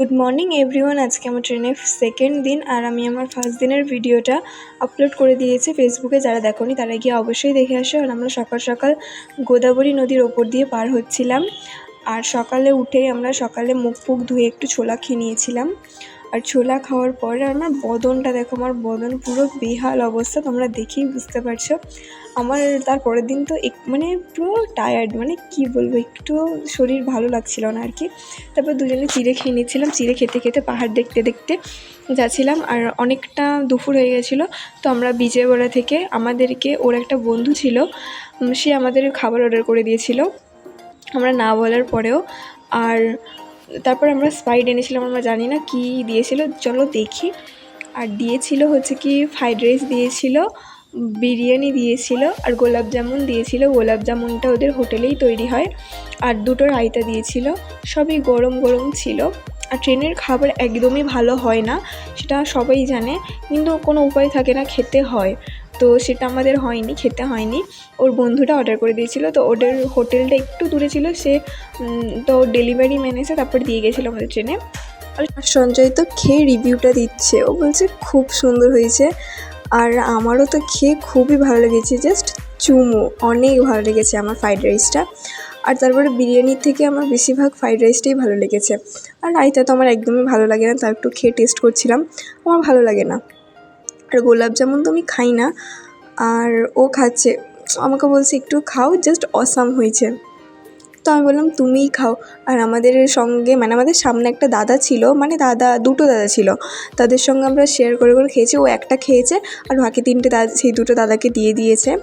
Good morning everyone আজকে আমার ট্রেনের সেকেন্ড দিন আর আমি আমার ফার্স্ট দিনের ভিডিওটা আপলোড করে দিয়েছি ফেসবুকে যারা দেখোনি, তারা গিয়ে অবশ্যই দেখে আসে। আর আমরা সকাল সকাল গোদাবরী নদীর ওপর দিয়ে পার হচ্ছিলাম। আর সকালে উঠেই আমরা সকালে মুখ ফুক ধুয়ে একটু ছোলা খেয়ে নিয়েছিলাম। আর ছোলা খাওয়ার পরে আমার বদনটা দেখো, আমার বদন পুরো বেহাল অবস্থা, তোমরা দেখেই বুঝতে পারছ। আমার তার পরের দিন তো এক মানে পুরো টায়ার্ড মানে কি বলব, একটু শরীর ভালো লাগছিল না আর কি। তারপর দুজনে চিড়ে খেয়ে নিচ্ছিলাম, চিড়ে খেতে খেতে পাহাড় দেখতে দেখতে যাচ্ছিলাম আর অনেকটা দুপুর হয়ে গেছিল। তো আমরা বিজয়ওয়াড়া থেকে আমাদেরকে, ওর একটা বন্ধু ছিল সে আমাদের খাবার অর্ডার করে দিয়েছিল। আমরা না বলার পরেও আর তারপর আমরা স্প্রাইট এনেছিলাম, আমরা জানি না কী দিয়েছিল, চলো দেখি। আর দিয়েছিল হচ্ছে কি ফ্রাইড রাইস দিয়েছিল, বিরিয়ানি দিয়েছিল, আর গোলাপ জামুন দিয়েছিল। গোলাপ জামুনটা ওদের হোটেলেই তৈরি হয়। আর দুটো রায়তা দিয়েছিল, সবই গরম গরম ছিল। আর ট্রেনের খাবার একদমই ভালো হয় না, সেটা সবাই জানে, কিন্তু কোনো উপায় থাকে না, খেতে হয়। তো সেটা আমাদের হয়নি, খেতে হয়নি। ওর বন্ধুটা অর্ডার করে দিয়েছিল, তো ওদের হোটেলটা একটু দূরে ছিল, সে তো ডেলিভারি ম্যান এসে তারপর দিয়ে গেছিল আমাদের ট্রেনে। আর সঞ্জয় তো খেয়ে রিভিউটা দিচ্ছে, ও বলছে খুব সুন্দর হয়েছে। আর আমারও তো খেয়ে খুবই ভালো লেগেছে জাস্ট চুমো, অনেক ভালো লেগেছে আমার ফ্রাইড রাইসটা আর তারপরে বিরিয়ানির থেকে আমার বেশিরভাগ ফ্রাইড রাইসটাই ভালো লেগেছে। আর রায়তা তো আমার একদমই ভালো লাগে না, তাও একটু খেয়ে টেস্ট করছিলাম, আমার ভালো লাগে না। আর গোলাপ জামুন তো আমি খাই না। আর ও খাচ্ছে। আমাকে বলছে, একটু খাও জাস্ট অসাম হয়েছে। তো আমি বললাম, তুমিই খাও। আর আমাদের সঙ্গে মানে আমাদের সামনে একটা দাদা ছিল মানে দাদা, দুটো দাদা ছিল। তাদের সঙ্গে আমরা শেয়ার করে করে খেয়েছি। ও একটা খেয়েছে আর বাকি তিনটে দাদা সেই দুটো দাদাকে দিয়ে দিয়েছে।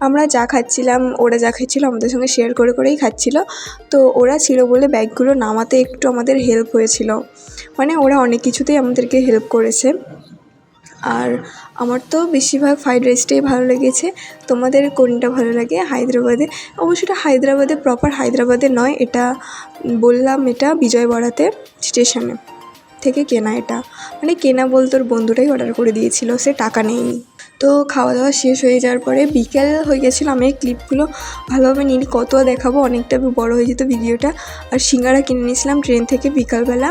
আমরা যা খাচ্ছিলাম, ওরা যা খাচ্ছিলো, আমাদের সঙ্গে শেয়ার করে করেই খাচ্ছিলো। তো ওরা ছিল বলে ব্যাগগুলো নামাতে একটু আমাদের হেল্প হয়েছিল। মানে ওরা অনেক কিছুতেই আমাদেরকে হেল্প করেছে। আর আমার তো বেশিরভাগ ফ্রাইড রাইসটাই ভালো লেগেছে। তোমাদের কোনটা ভালো লাগে? হায়দ্রাবাদে? অবশ্য এটা হায়দ্রাবাদে প্রপার হায়দ্রাবাদে নয়, এটা বললাম এটা বিজয়বাড়াতে স্টেশনে থেকে কেনা এটা। মানে কেনা বলতে ওর বন্ধুটাই অর্ডার করে দিয়েছিল, সে টাকা নেয়নি। তো খাওয়া দাওয়া শেষ হয়ে যাওয়ার পরে বিকেল হয়ে গেছিল আমি এই ক্লিপগুলো ভালোভাবে নিয়ে কত দেখাবো অনেকটা বড় হয়ে যেত ভিডিওটা। আর সিঙ্গারা কিনে নিয়েছিলাম ট্রেন থেকে বিকালবেলা।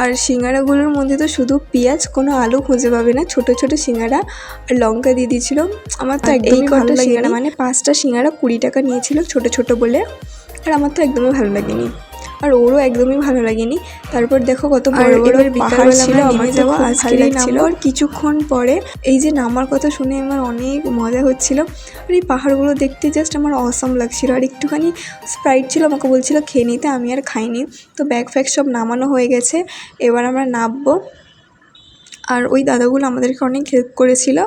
আর সিঙ্গারাগুলোর মধ্যে তো শুধু পেঁয়াজ কোনো আলু খুঁজে পাবে না ছোট ছোট সিঙ্গারা আর লঙ্কা দিয়ে দিয়েছিল। আমার তো একদমই এই ভালো কটা সিঙ্গারা মানে পাঁচটা সিঙ্গারা কুড়ি টাকা নিয়েছিল ছোট ছোট বলে আর আমার তো একদমই ভালো লাগেনি। আর ওরও একদমই ভালো লাগেনি। তারপর দেখো কত বড় বড় পাহাড় ছিল আমরা যাওয়া আজকে ভালোই আর কিছুক্ষণ পরে এই যে নামার কথা শুনে আমার অনেক মজা হচ্ছিল। আর এই পাহাড়গুলো দেখতে জাস্ট আমার অসম লাগছিল। আর একটুখানি স্প্রাইট ছিল আমাকে বলছিল খেয়ে নিতে আমি আর খাইনি। তো ব্যাগ ফ্যাগ সব নামানো হয়ে গেছে। এবার আমরা নামবো। আর ওই দাদাগুলো আমাদেরকে অনেক হেল্প করেছিল।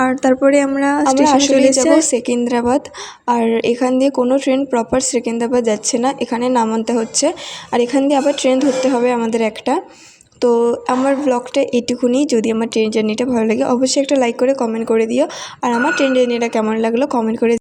আর তারপরে আমরা স্টেশন চলে যাব সেকেন্দ্রাবাদ। আর এখান দিয়ে কোনো ট্রেন প্রপার সেকেন্দ্রাবাদ যাচ্ছে না এখানে নামাতে হচ্ছে। আর এখান দিয়ে আবার ট্রেন ধরতে হবে আমাদের একটা। তো আমার ব্লগটা এটুকুনি যদি আমার ট্রেন জার্নিটা ভালো লাগে অবশ্যই একটা লাইক করে কমেন্ট করে দিও। আর আমার ট্রেন জার্নিটা কেমন লাগল কমেন্ট করে